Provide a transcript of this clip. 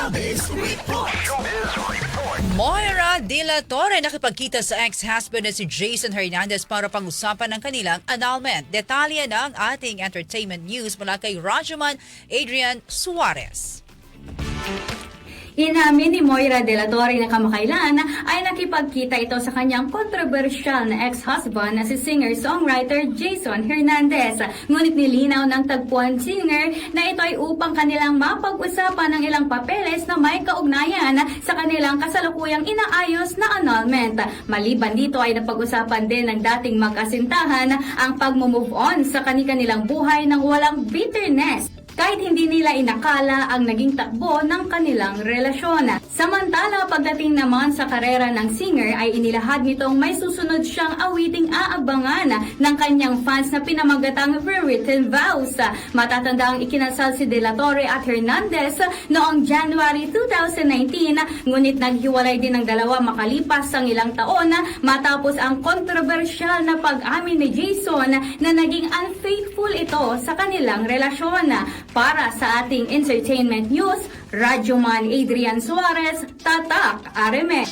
Showbiz Report. Moira De La Torre nakipagkita sa ex-husband na si Jason Hernandez para pag-usapan ng kanilang annulment. Detalye ng ating entertainment news mula kay Rajaman Adrian Suarez. Inamin ni Moira De La Torre na kamakailan ay nakipagkita ito sa kanyang kontrobersyal na ex-husband na si singer-songwriter Jason Hernandez. Ngunit nilinaw ng tagpuan singer na ito ay upang kanilang mapag-usapan ng ilang papeles na may kaugnayan sa kanilang kasalukuyang inaayos na annulment. Maliban dito ay napag-usapan din ng dating magkasintahan ang pag-move on sa kanilang buhay ng walang bitterness kahit hindi nila inakala ang naging takbo ng kanilang relasyon. Samantala, pagdating naman sa karera ng singer ay inilahad nitong may susunod siyang awiting aabangan ng kanyang fans na pinamagatang Rewritten Vows. Matatanda ang ikinasal si De La Torre at Hernandez noong January 2019, ngunit naghiwalay din ng dalawa makalipas ang ilang taon matapos ang kontrobersyal na pag-amin ni Jason na naging unfaithful ito sa kanilang relasyon. Para sa ating entertainment news, Radyoman Adrian Suarez, Tatak Areme.